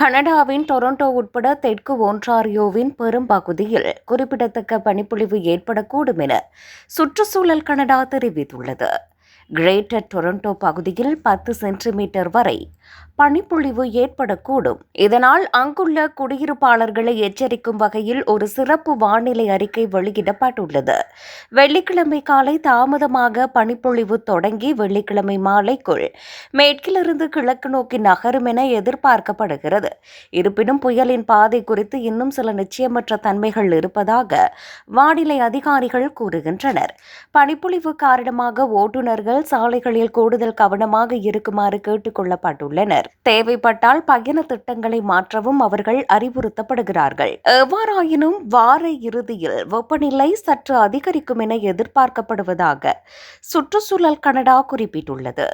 கனடாவின் டொரண்டோ உட்பட தெற்கு ஒன்றாரியோவின் பெரும்பகுதியில் குறிப்பிடத்தக்க பனிப்பொழிவு ஏற்படக்கூடும் என சுற்றுச்சூழல் கனடா தெரிவித்துள்ளது. கிரேட்டர் டொரண்டோ பகுதியில் பத்து சென்டிமீட்டர் வரை பனிப்பொழிவு ஏற்படக்கூடும். இதனால் அங்குள்ள குடியிருப்பாளர்களை எச்சரிக்கும் வகையில் ஒரு சிறப்பு வானிலை அறிக்கை வெளியிடப்பட்டுள்ளது. வெள்ளிக்கிழமை காலை தாமதமாக பனிப்பொழிவு தொடங்கி வெள்ளிக்கிழமை மாலைக்குள் மேற்கிலிருந்து கிழக்கு நோக்கி நகரும் என எதிர்பார்க்கப்படுகிறது. இருப்பினும் புயலின் பாதை குறித்து இன்னும் சில நிச்சயமற்ற தன்மைகள் இருப்பதாக வானிலை அதிகாரிகள் கூறுகின்றனர். பனிப்பொழிவு காரணமாக ஓட்டுநர்கள் சாலைகளில் கூடுதல் கவனமாக இருக்குமாறு கேட்டுக் கொள்ளப்பட்டுள்ளனர். தேவைப்பட்டால் பயண திட்டங்களை மாற்றவும் அவர்கள் அறிவுறுத்தப்படுகிறார்கள். எவ்வாறாயினும் வார இறுதியில் வெப்பநிலை சற்று அதிகரிக்கும் என எதிர்பார்க்கப்படுவதாக சுற்றுச்சூழல் கனடா குறிப்பிட்டுள்ளது.